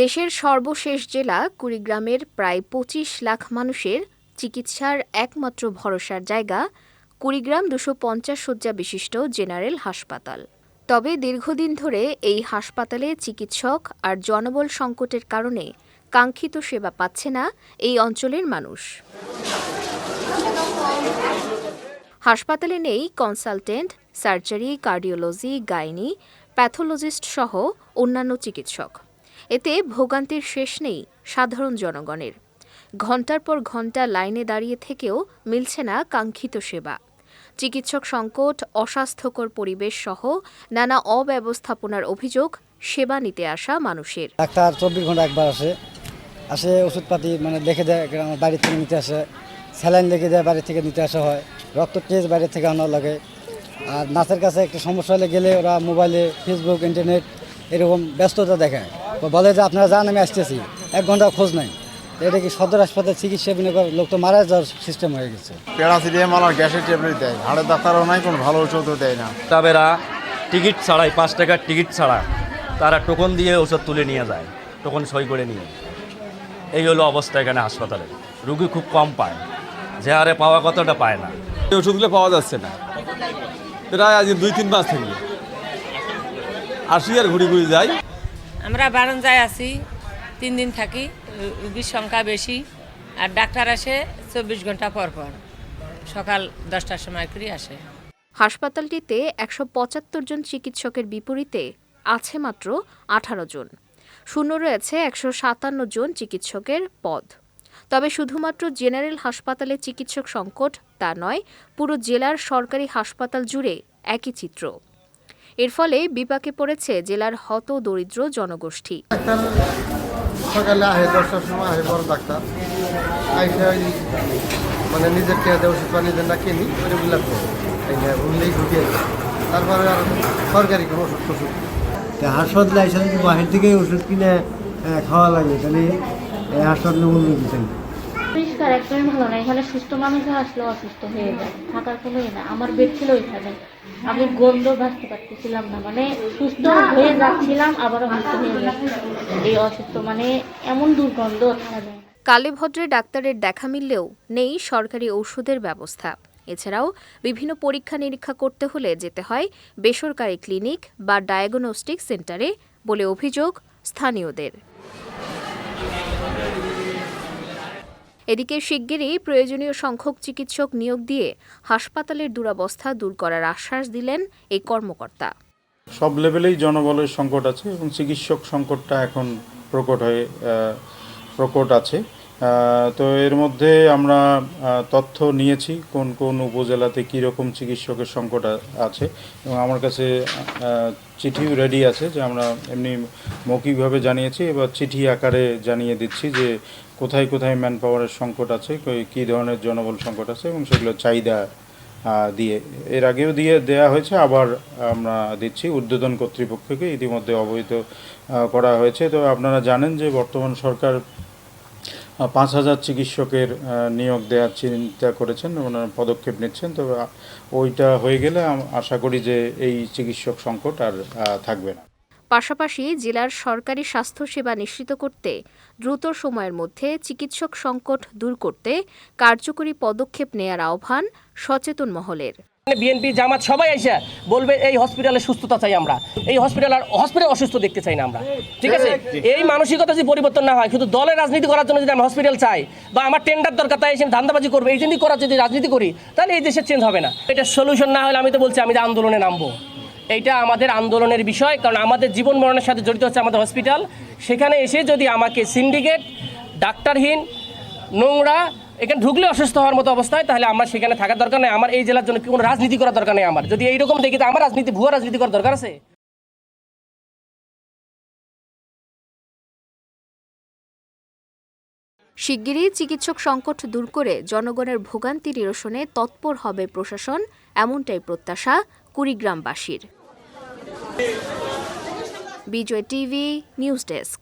দেশের সর্বশেষ জেলা কুড়িগ্রামের প্রায় পঁচিশ লাখ মানুষের চিকিৎসার একমাত্র ভরসার জায়গা কুড়িগ্রাম দুশো পঞ্চাশ শয্যা বিশিষ্ট জেনারেল হাসপাতাল। তবে দীর্ঘদিন ধরে এই হাসপাতালে চিকিৎসক আর জনবল সংকটের কারণে কাঙ্ক্ষিত সেবা পাচ্ছে না এই অঞ্চলের মানুষ। হাসপাতালে নেই consultant, surgery, cardiology, gynae, pathologist সহ অন্যান্য চিকিৎসক। এতে ভোগান্তির শেষ নেই সাধারণ জনগণের। ঘণ্টার পর ঘণ্টা লাইনে দাঁড়িয়ে থেকেও মিলছে না কাঙ্ক্ষিত সেবা। চিকিৎসক সংকট, অস্বাস্থ্যকর পরিবেশ সহ নানা অব্যবস্থাপনার অভিযোগ সেবা নিতে আসা মানুষের। ডাক্তার চব্বিশ ঘণ্টা একবার আসে। আসে ওষুধপাতি মানে দেখে দেয় আমার বাড়ি থেকে নিতে আসে। স্যালাইন লিখে দেয় বাড়ি থেকে নিতে আসা হয়। রক্ত টেস্ট বাইরে থেকে আনা লাগে। আর নাচের কাছে একটা সমস্যা হলে গেলে ওরা মোবাইলে, ফেসবুক, ইন্টারনেট এরকম ব্যস্ততা দেখায়। বলে যে আপনারা যান আমি আসতেছি। এক ঘণ্টা খোঁজ নাই। এটা কি সদর হাসপাতাল চিকিৎসা বিনা করে লোক তো মারা যাওয়ার সিস্টেম হয়ে গেছে। প্যারাসিটামল আর গ্যাসের ট্যাবলেট দেয়। হাড়ের ডাক্তারও নাই কোনো ভালো ওষুধও দেয় না। তাবেরা টিকিট ছাড়াই পাঁচ টাকার টিকিট ছাড়া তারা টোকন দিয়ে ওষুধ তুলে নিয়ে যায় টোকন সই করে নিয়ে এই হলো অবস্থা এখানে হাসপাতালে। রুগী খুব কম পায় যে হারে পাওয়া কতটা পায় না। এই ওষুধগুলো পাওয়া যাচ্ছে না। প্রায় আজ দুই তিন মাস থেকে। আসি আর ঘুরি ঘুরি যাই আমরা বারান্দায় আছি, তিন দিন থাকি, রুগীর সংখ্যা বেশি, আর ডাক্তার আসে চব্বিশ ঘণ্টা পর পর, সকাল দশটার সময় করে আসে। হাসপাতালটিতে একশো পঁচাত্তর জন চিকিৎসকের বিপরীতে আছে মাত্র আঠারো জন। শূন্য রয়েছে একশো সাতান্ন জন চিকিৎসকের পদ। তবে শুধুমাত্র জেনারেল হাসপাতালে চিকিৎসক সংকট তা নয়, পুরো জেলার সরকারি হাসপাতাল জুড়ে একই চিত্র। এর ফলে বিপাকে পড়েছে জেলার হত দরিদ্র জনগোষ্ঠী। সকালে আহে দশটার সময় আহে বড় ডাক্তার। আইসে ওই মানে নিজের টেয়াতে ওষুধ পানি নিজের না কিনি ওইগুলা বললেই ঢুকে যায়। তারপরে আর সরকারি কোনো ওষুধ টষুধ তা হাসপাতালে এসে বাহির থেকে ওষুধ কিনে খাওয়া লাগে। তাহলে এই হাসপাতালে উন্নতি চাই। পরিষ্কার, একদমই ভালো না। এখানে সুস্থ মানুষও আসলেও অসুস্থ হয়ে যায়, থাকার কোনো না আমার বেড ছিল ওইখানে। আমি গন্ধ ভাসতে পারতেছিলাম না মানে সুস্থ হয়ে যাচ্ছিলাম আবার অসুস্থ হয়ে যাচ্ছি। এই অসুস্থ মানে এমন দুর্গন্ধ থাকা যায় কালেভদ্রে ডাক্তারের দেখা মিললেও নেই সরকারি ঔষধের ব্যবস্থা। এছাড়াও বিভিন্ন পরীক্ষা নিরীক্ষা করতে হলে যেতে হয় বেসরকারি ক্লিনিক বা ডায়াগনস্টিক সেন্টারে বলে অভিযোগ স্থানীয়দের। এদিকে শিগগিরই প্রয়োজনীয় সংখ্যক চিকিৎসক নিয়োগ দিয়ে হাসপাতালের দুরবস্থা দূর করার আশ্বাস দিলেন এই কর্মকর্তা। সব লেভেলেই জনবলের সংকট আছে এবং চিকিৎসক সংকটটা এখন প্রকট হয়ে প্রকট আছে। তো এর মধ্যে আমরা তথ্য নিয়েছি কোন কোন উপজেলাতে কী রকম চিকিৎসকের সংকট আছে এবং আমার কাছে চিঠিও রেডি আছে যে আমরা এমনি মৌখিকভাবে জানিয়েছি, এবার চিঠি আকারে জানিয়ে দিচ্ছি যে কোথায় কোথায় ম্যান পাওয়ারের সংকট আছে কী ধরনের জনবল সংকট আছে এবং সেগুলো চাহিদা দিয়ে এর আগেও দিয়ে দেয়া হয়েছে আবার আমরা দিচ্ছি উদ্বোধন কর্তৃপক্ষকে ইতিমধ্যে অবহিত করা হয়েছে। তো আপনারা জানেন যে বর্তমান সরকার পাঁচ হাজার চিকিৎসকের নিয়োগ দেওয়ার চিন্তা করেছেন ওনারা পদক্ষেপ নিচ্ছেন। তো আহ, ওইটা হয়ে গেলে আশা করি যে এই চিকিৎসক সংকট আর থাকবে না। পাশাপাশি জেলার সরকারি স্বাস্থ্যসেবা নিশ্চিত করতে দ্রুত সময়ের মধ্যে চিকিৎসক সংকট দূর করতে কার্যকরী পদক্ষেপ নেয়ার আহ্বান সচেতন মহলের। বিএনপি জামাত সবাই এসে বলবে, এই হসপিটালে সুস্থতা চাই আমরা। এই হসপিটাল আর হসপিটাল অসুস্থ দেখতে চাই না আমরা। ঠিক আছে? এই মানসিকতা যদি পরিবর্তন না হয় শুধু দলের রাজনীতি করার জন্য যদি আমরা হসপিটাল চাই বা আমার টেন্ডার দরকার, তাই এসে ধান্দাবাজি করবে, এই জন্যই করার যদি রাজনীতি করি, তাহলে এই দেশের চেঞ্জ হবে না। এটা সলিউশন না হলে আমি তো বলছি, আমি আন্দোলনে নামবো। এইটা আমাদের আন্দোলনের বিষয়, কারণ আমাদের জীবন মরণের সাথে জড়িত হচ্ছে আমাদের হসপিটাল। সেখানে এসে যদি আমাকে সিন্ডিকেট, ডাক্তারহীন, নোংরা, এখানে ঢুকলে অসুস্থ হওয়ার মতো অবস্থায়, তাহলে আমার সেখানে থাকার দরকার নেই। আমার এই জেলার জন্য কোনো রাজনীতি করার দরকার নেই আমার? যদি এইরকম দেখি, তো আমার রাজনীতি, ভুয়া রাজনীতি করার দরকার আছে? শিগগিরই চিকিৎসক সংকট দূর করে জনগণের ভোগান্তি নিরসনে তৎপর হবে প্রশাসন, এমনটাই প্রত্যাশা কুড়িগ্রামবাসীর। Bijoy TV, news desk.